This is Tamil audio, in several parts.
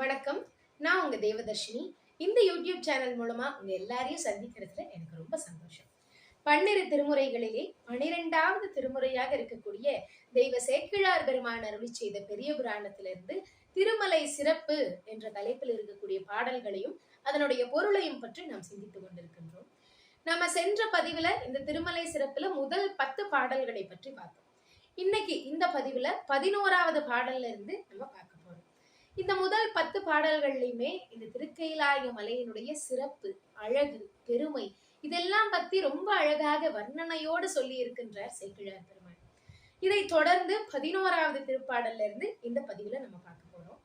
வணக்கம். நான் உங்க தேவதர்ஷினி. இந்த யூடியூப் சேனல் மூலமா உங்க எல்லாரையும் சந்திக்கிறதுல எனக்கு ரொம்ப சந்தோஷம். பன்னிரு திருமுறைகளிலே பனிரெண்டாவது திருமுறையாக இருக்கக்கூடிய தெய்வ சேக்கிழார் பெருமான் அருளி செய்த பெரிய புராணத்திலிருந்து திருமலை சிறப்பு என்ற தலைப்பில் இருக்கக்கூடிய பாடல்களையும் அதனுடைய பொருளையும் பற்றி நாம் சிந்தித்துக் கொண்டிருக்கின்றோம். நம்ம சென்ற பதிவுல இந்த திருமலை சிறப்புல முதல் பத்து பாடல்களை பற்றி பார்த்தோம். இன்னைக்கு இந்த பதிவுல பதினோராவது பாடல்ல இருந்து நம்ம பார்க்க போறோம். இந்த முதல் பத்து பாடல்கள்லையுமே இந்த திருக்கையிலாய மலையினுடைய சிறப்பு அழகு பெருமை இதெல்லாம் பத்தி ரொம்ப அழகாக வர்ணனையோடு சொல்லி இருக்கின்றார் சேக்கிழார் பெருமாள். இதை தொடர்ந்து பதினோராவது திருப்பாடல்ல இருந்து இந்த பதிவுல நம்ம பார்க்க போறோம்.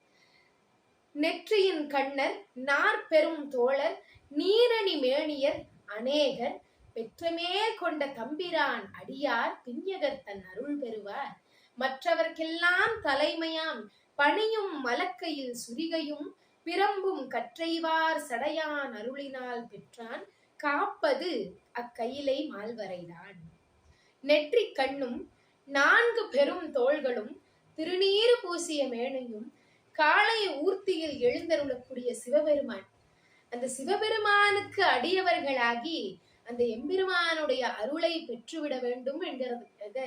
நெற்றியின் கண்ணர் நாற்பெரும் தோழர் நீரணி மேனியர் அநேகர் பெற்றமேல் கொண்ட தம்பிரான் அடியார் பிஞகர் தன் அருள் பெறுவார். மற்றவர்க்கெல்லாம் தலைமையாம் பணியும் மலக்கையில் சுரிகையும் பிரம்பும் கற்றைவார் சடையான் அருளினால் பெற்றான். காப்பது அக்கையிலை மால்வரைதான். நெற்றி கண்ணும் நான்கு பெரும் தோள்களும் திருநீறு பூசிய மேனையும் காலை ஊர்த்தியில் எழுந்தருளக்கூடிய சிவபெருமான். அந்த சிவபெருமானுக்கு அடியவர்களாகி அந்த எம்பெருமானுடைய அருளை பெற்றுவிட வேண்டும் என்கிறத.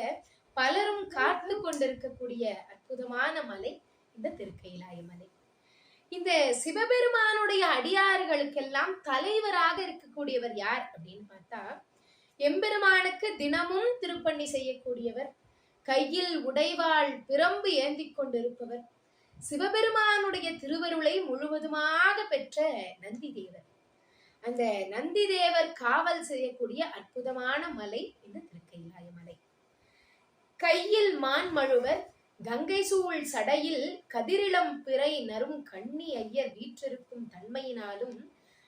பலரும் காத்து கொண்டிருக்கக்கூடிய அற்புதமான மலை. இந்த திருக்கைலாய மலை. இந்த சிவபெருமானுடைய அடியார்களுக்கெல்லாம் தலைவராக இருக்கக்கூடியவர் யார் அப்படின்னு பார்த்தா எம்பெருமானுக்கு தினமும் திருப்பணி செய்யக்கூடியவர் கையில் உடைவாள் பிரம்பு ஏந்தி கொண்டிருப்பவர் சிவபெருமானுடைய திருவருளை முழுவதுமாக பெற்ற நந்தி தேவர். அந்த நந்தி தேவர் காவல் செய்யக்கூடிய அற்புதமான மலை இந்த திருக்கைலாய மலை. கையில் மான் மழுவர் கங்கை சூழ் சடையில் கதிரிளம் பிறை நரும் கண்ணி ஐயர் வீற்றிருக்கும் தன்மையினாலும்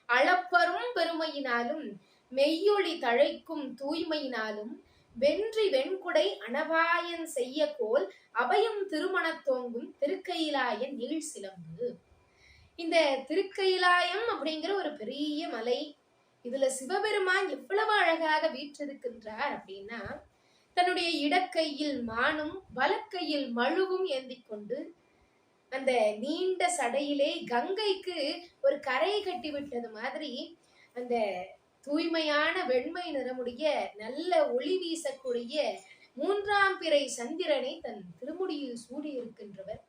அளப்பரும் பெருமையினாலும் மெய்யொளி தழைக்கும் தூய்மையினாலும் வென்றி வெண்குடை அனபாயன் செய்ய கோல் அபயம் திருமணத்தோங்கும் திருக்கையிலாயன் நீள் சிலம்பு. இந்த திருக்கையிலாயம் அப்படிங்கிற ஒரு பெரிய மலை. இதுல சிவபெருமான் எவ்வளவு அழகாக வீற்றிருக்கின்றார் அப்படின்னா தன்னுடைய இடக்கையில் மானும் வலக்கையில் மழுவும் ஏந்தி கொண்டு அந்த நீண்ட சடையிலே கங்கைக்கு ஒரு கரையை கட்டி விட்டது மாதிரி அந்த தூய்மையான வெண்மை நிறமுடைய நல்ல ஒளி வீசக்கூடிய மூன்றாம் பிறை சந்திரனை தன் திருமுடியில் சூடி இருக்கின்றவர்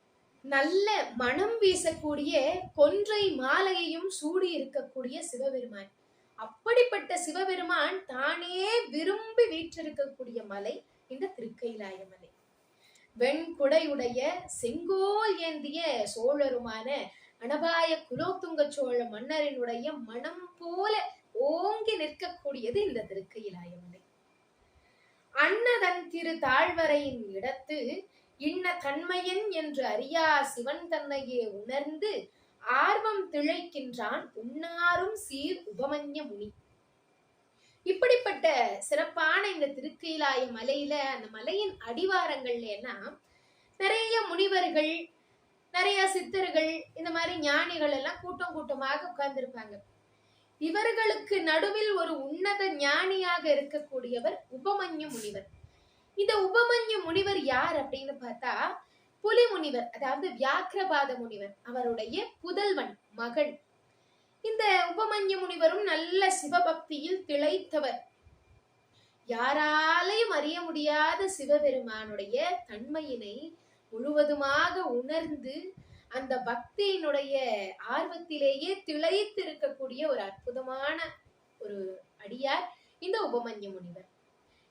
நல்ல மனம் வீசக்கூடிய கொன்றை மாலையையும் சூடி இருக்கக்கூடிய சிவபெருமான். அப்படிப்பட்ட சிவபெருமான் தானே விரும்பி வீற்றிருக்கக்கூடிய மலை இந்த திருக்கைலாய மலை வெண்குடையுடைய செங்கோல் ஏந்திய சோழருமான அனபாய குலோத்துங்க சோழ மன்னரினுடைய மனம் போல ஓங்கி நிற்கக்கூடியது இந்த திருக்கையிலாய மலை அன்னதன் திரு தாழ்வரையின் இடத்து இன்ன தன்மையன் என்று அறியா சிவன் தன்னையே உணர்ந்து ஆர்வம் திளைக்கின்றான் உன்னாரும் சீர் உபமன்ய முனி. இப்படிப்பட்ட சிறப்பான இந்த திருக்கைலாய மலையில அந்த மலையின் அடிவாரங்கள்லன்னா நிறைய முனிவர்கள் நிறைய சித்தர்கள் இந்த மாதிரி ஞானிகள் எல்லாம் கூட்டம் கூட்டமாக உட்கார்ந்திருப்பாங்க. இவர்களுக்கு நடுவில் ஒரு உன்னத ஞானியாக இருக்கக்கூடியவர் உபமன்ய முனிவர். இந்த உபமன்ய முனிவர் யார் அப்படின்னு பார்த்தா புலி முனிவர் அதாவது வியாக்கிரபாத முனிவர் அவருடைய புதல்வன் மகன். இந்த உபமன்யு முனிவரும் நல்ல சிவபக்தியில் திளைத்தவர். யாராலையும் அறிய முடியாத சிவபெருமானுடைய தன்மையினை முழுவதுமாக உணர்ந்து அந்த பக்தியினுடைய ஆர்வத்திலேயே திளைத்து இருக்கக்கூடிய ஒரு அற்புதமான ஒரு அடியார் இந்த உபமன்யு முனிவர்.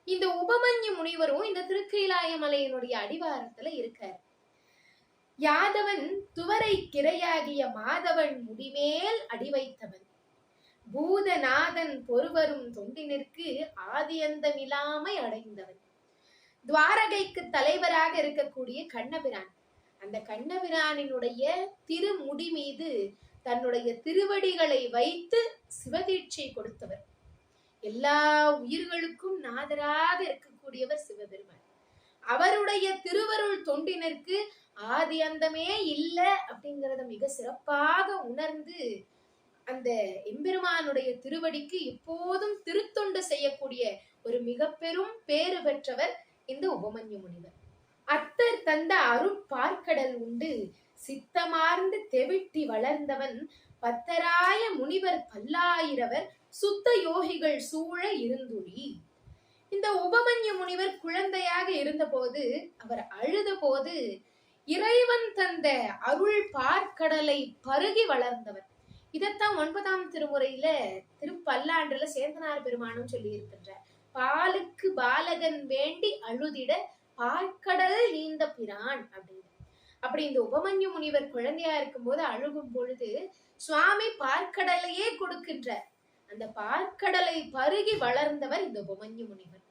இந்த உபமன்யு முனிவரும் இந்த திருக்கைலாய மலையினுடைய அடிவாரத்துல இருக்கார். யாதவன் துவரை கிரையாகிய மாதவன் முடிமேல் அடி வைத்தவன் பூதநாதன் பொறுவரும் தொண்டினிற்கு ஆதியந்தமில்லாமை அடைந்தவன். துவாரகைக்கு தலைவராக இருக்கக்கூடிய கண்ணபிரான். அந்த கண்ணபிரானினுடைய திருமுடி மீது தன்னுடைய திருவடிகளை வைத்து சிவதீட்சை கொடுத்தவர். எல்லா உயிர்களுக்கும் நாதராக இருக்கக்கூடியவர் சிவபெருமான். அவருடைய திருவருள் தொண்டினருக்கு ஆதி அந்தமே இல்லை அப்படிங்கிறத மிக சிறப்பாக உணர்ந்து அந்த எம்பெருமானுடைய திருவடிக்கு எப்போதும் திருத்தொண்டு செய்யக்கூடிய ஒரு மிக பெரும் பேறு பெற்றவர் இந்த உபமன்யு முனிவர். அத்தர் தந்த அருட்பார்க்கடல் உண்டு சித்தமார்ந்து தெவிட்டி வளர்ந்தவன் பத்தராய முனிவர் பல்லாயிரவர் சுத்த யோகிகள் சூழ இருந்துடி இந்த உபமன்யு முனிவர் குழந்தையாக இருந்தபோது அவர் அழுத போது இறைவன் தந்த அருள் பார்க்கடலை பருகி வளர்ந்தவர் இதைத்தான் ஒன்பதாம் திருமுறையில திருப்பல்லாண்டுல சேந்தனார் பெருமானும் சொல்லி இருக்கின்றார் பாலுக்கு பாலகன் வேண்டி அழுதிட பார்க்கடல் நீந்த பிரான் அப்படின்னு. அப்படி இந்த உபமன்யு முனிவர் குழந்தையா இருக்கும் போது அழுகும் பொழுது சுவாமி பார்க்கடலையே கொடுக்கின்றார். அந்த பார்க்கடலை பருகி வளர்ந்தவர் இந்த உபமன்யு முனிவர்.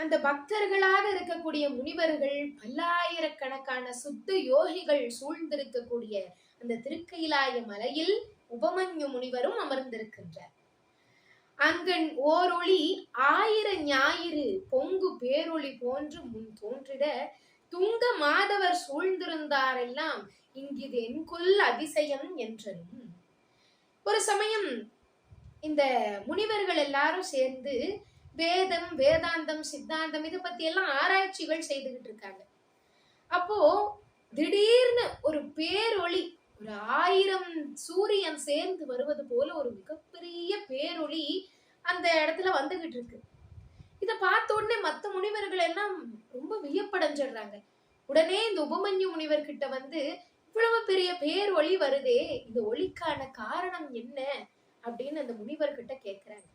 அந்த பக்தர்களாக இருக்கக்கூடிய முனிவர்கள் பல்லாயிரக்கணக்கான சுத்த யோகிகள் சூழ்ந்திருக்கக்கூடிய அந்த திருக்கைலாய மலையில் உபமன்யு முனிவரும் அமர்ந்திருக்கின்றார். அங்கன் ஓரொளி ஆயிர ஞாயிறு பொங்கு பேரொளி போன்று முன் தோன்றிட துங்க மாதவர் சூழ்ந்திருந்தாரெல்லாம் இங்கிது என்கொல் அதிசயம் என்றனும். ஒரு சமயம் இந்த முனிவர்கள் எல்லாரும் சேர்ந்து வேதம் வேதாந்தம் சித்தாந்தம் இதை பத்தி எல்லாம் ஆராய்ச்சிகள் செய்துகிட்டு இருக்காங்க. அப்போ திடீர்னு ஒரு பேரொளி ஒரு ஆயிரம் சூரியன் சேர்ந்து வருவது போல ஒரு மிகப்பெரிய பேரொளி அந்த இடத்துல வந்துகிட்டு இருக்கு. இத பார்த்த உடனே மத்த முனிவர்கள் எல்லாம் ரொம்ப வியப்படைஞ்சிடுறாங்க. உடனே இந்த உபமன்யு முனிவர் கிட்ட வந்து இவ்வளவு பெரிய பேர் ஒளி வருதே இந்த ஒளிக்கான காரணம் என்ன? அப்படின்னு அந்த முனிவர் கிட்ட கேக்குறாங்க.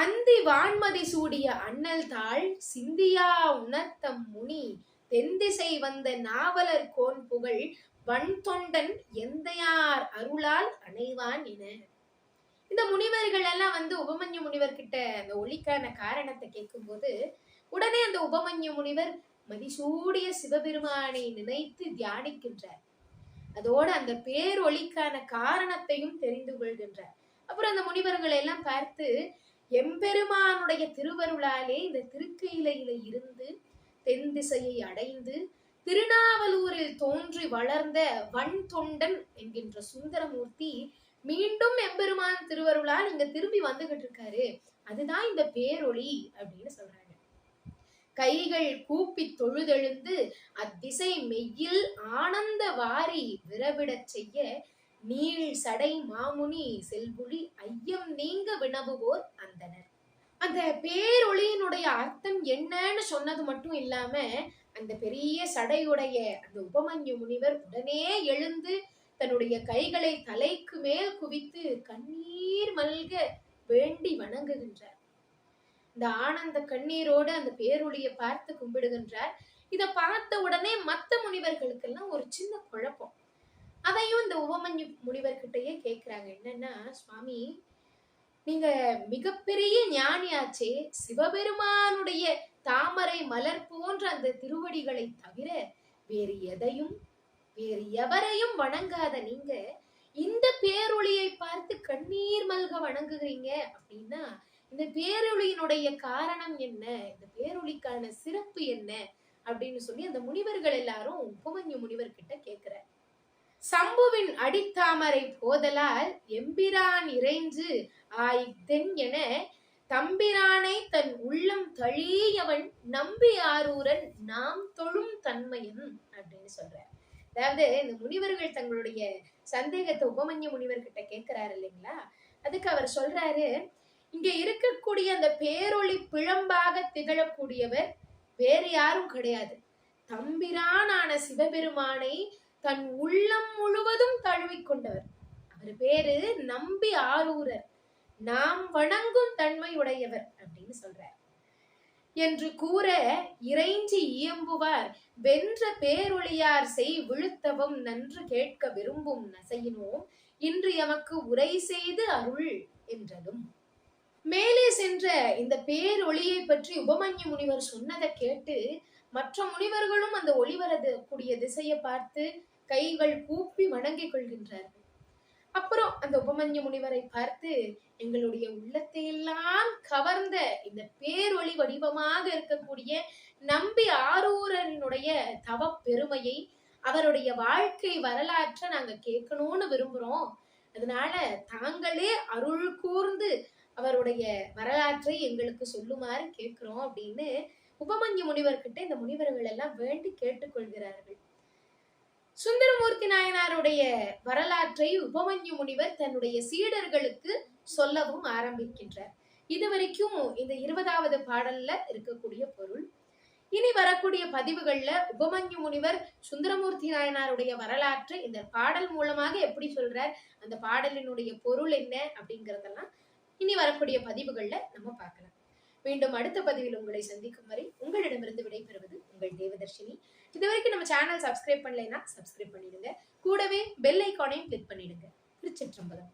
அந்தி வான்மதி சூடிய அண்ணல் தாள் சிந்தியா உணர்த்தம் முனி தென்திசை வந்த நாவலர் கோன் புகழ் வன் தொண்டன் எந்தையார் அருளால் அணைவான் என. இந்த முனிவர்கள் எல்லாம் வந்து உபமன்யு முனிவர் கிட்ட அந்த ஒளிக்கான காரணத்தை கேட்கும்போது உடனே அந்த உபமன்யு முனிவர் மதிசூடிய சிவபெருமானை நினைத்து தியானிக்கின்றார். அதோட அந்த பேரொளிக்கான காரணத்தையும் தெரிந்து கொள்கின்றார். அப்புறம் அந்த முனிவர்களை எல்லாம் பார்த்து எம்பெருமானுடைய திருவருளாலே இந்த திருக்கையிலையில இருந்து தென் திசையை அடைந்து திருநாவலூரில் தோன்றி வளர்ந்த வன் தொண்டன் என்கின்ற சுந்தரமூர்த்தி மீண்டும் எம்பெருமான் திருவருளால் இங்க திரும்பி வந்துகிட்டு இருக்காரு. அதுதான் இந்த பேரொளி அப்படின்னு சொல்றாங்க. கைகள் கூப்பி தொழுதெழுந்து அத்திசை மெய்யில் ஆனந்த வாரி விரவிடச் செய்ய நீள் சடை மாமுனி செல்புலி ஐயம் நீங்க வினவுவோர் அந்தனர். அந்த பேரொளியினுடைய அர்த்தம் என்னன்னு சொன்னது மட்டும் இல்லாம அந்த பெரிய சடையுடைய அந்த உபமன்யு முனிவர் உடனே எழுந்து தன்னுடைய கைகளை தலைக்கு மேல் குவித்து கண்ணீர் மல்க வேண்டி வணங்குகின்றார். இந்த ஆனந்த கண்ணீரோடு அந்த பேரொளியை பார்த்து கும்பிடுகின்றார். இத பார்த்த உடனே மத்த முனிவர்களுக்கெல்லாம் ஒரு சின்ன குழப்பம். அதையும் இந்த உபமன்யு முனிவர்கிட்டயே கேட்குறாங்க என்னன்னா சுவாமி நீங்க மிகப்பெரிய ஞானியாச்சே. சிவபெருமானுடைய தாமரை மலர் போன்ற அந்த திருவடிகளை தவிர வேறு எதையும் வேறு எவரையும் வணங்காத நீங்க இந்த பேரொளியை பார்த்து கண்ணீர் மல்க வணங்குகிறீங்க. அப்படின்னா இந்த பேரொளியினுடைய காரணம் என்ன? இந்த பேரொளிக்கான சிறப்பு என்ன? அப்படின்னு சொல்லி அந்த முனிவர்கள் எல்லாரும் உபமன்யு முனிவர்கிட்ட கேட்கிறார் சம்புவின் அடித்தாமரை போதலால் எம்பிரான் இறைஞ்சு ஆயித்தென் என தம்பிரானை தன் உள்ளம் தழியவன் நம்பி ஆரூரன் நாம் தொழும் தன்மையன் அப்படின்னு சொல்றார். அதாவது இந்த முனிவர்கள் தங்களுடைய சந்தேகத்தை உபமன்ய முனிவர்கிட்ட கேட்கிறாரு இல்லைங்களா? அதுக்கு அவர் சொல்றாரு இங்க இருக்கக்கூடிய அந்த பேரொளி பிழம்பாக திகழக்கூடியவர் வேறு யாரும் கிடையாது. தம்பிரானான சிவபெருமானை தன் உள்ளம் முழுவதும் தழுவிக் கொண்டவர். அவர் பேரு நம்பி ஆரூரர். நாம் வணங்கும் தன்மை உடையவர் அப்படின்னு சொல்றார். என்று கூற இறைஞ்சி இயம்புவார். வென்ற பேரொழியார் செய் விழுத்தவம் நன்று கேட்க விரும்பும் நசையினோம். இன்று எமக்கு உரை செய்து அருள் என்றதும். மேலே சென்ற இந்த பேரொளியை பற்றி உபமன்யு முனிவர் சொன்னதை கேட்டு மற்ற முனிவர்களும் அந்த ஒளி வரது கூடிய திசையை பார்த்து கைகள் கூப்பி வணங்கிக் கொள்கின்றார்கள். அப்புறம் அந்த உபமன்ய முனிவரை பார்த்து எங்களுடைய உள்ளத்தை எல்லாம் கவர்ந்த இந்த பேரொளி வடிவமாக இருக்கக்கூடிய நம்பி ஆரூரனுடைய தவ பெருமையை அவருடைய வாழ்க்கை வரலாற்றை நாங்க கேட்கணும்னு விரும்புறோம். அதனால தாங்களே அருள் கூர்ந்து அவருடைய வரலாற்றை எங்களுக்கு சொல்லுமாறு கேட்கிறோம் அப்படின்னு உபமன்ய முனிவர்கிட்ட இந்த முனிவர்கள் எல்லாம் வேண்டி கேட்டுக்கொள்கிறார்கள் சுந்தரமூர்த்தி நாயனாருடைய வரலாற்றை உபமன்யு முனிவர் தன்னுடைய சீடர்களுக்கு சொல்லவும் ஆரம்பிக்கின்றார். இதுவரைக்கும் இந்த இருபதாவது பாடல்ல இருக்கக்கூடிய பொருள். இனி வரக்கூடிய பதிவுகள்ல உபமன்யு முனிவர் சுந்தரமூர்த்தி நாயனாருடைய வரலாற்றை இந்த பாடல் மூலமாக எப்படி சொல்றார் அந்த பாடலினுடைய பொருள் என்ன அப்படிங்கறதெல்லாம் இனி வரக்கூடிய பதிவுகள்ல நம்ம பார்க்கலாம். மீண்டும் அடுத்த பதிவில் உங்களை சந்திக்கும் வரை உங்களிடமிருந்து விடைபெறுவது உங்கள் தேவதர்ஷினி. இது வரைக்கும் நம்ம சேனல் சப்ஸ்கிரைப் பண்ணலைன்னா சப்ஸ்கிரைப் பண்ணிடுங்க. கூடவே பெல் ஐக்கானையும் கிளிக் பண்ணிடுங்க. திருச்சிற்றம்பலம்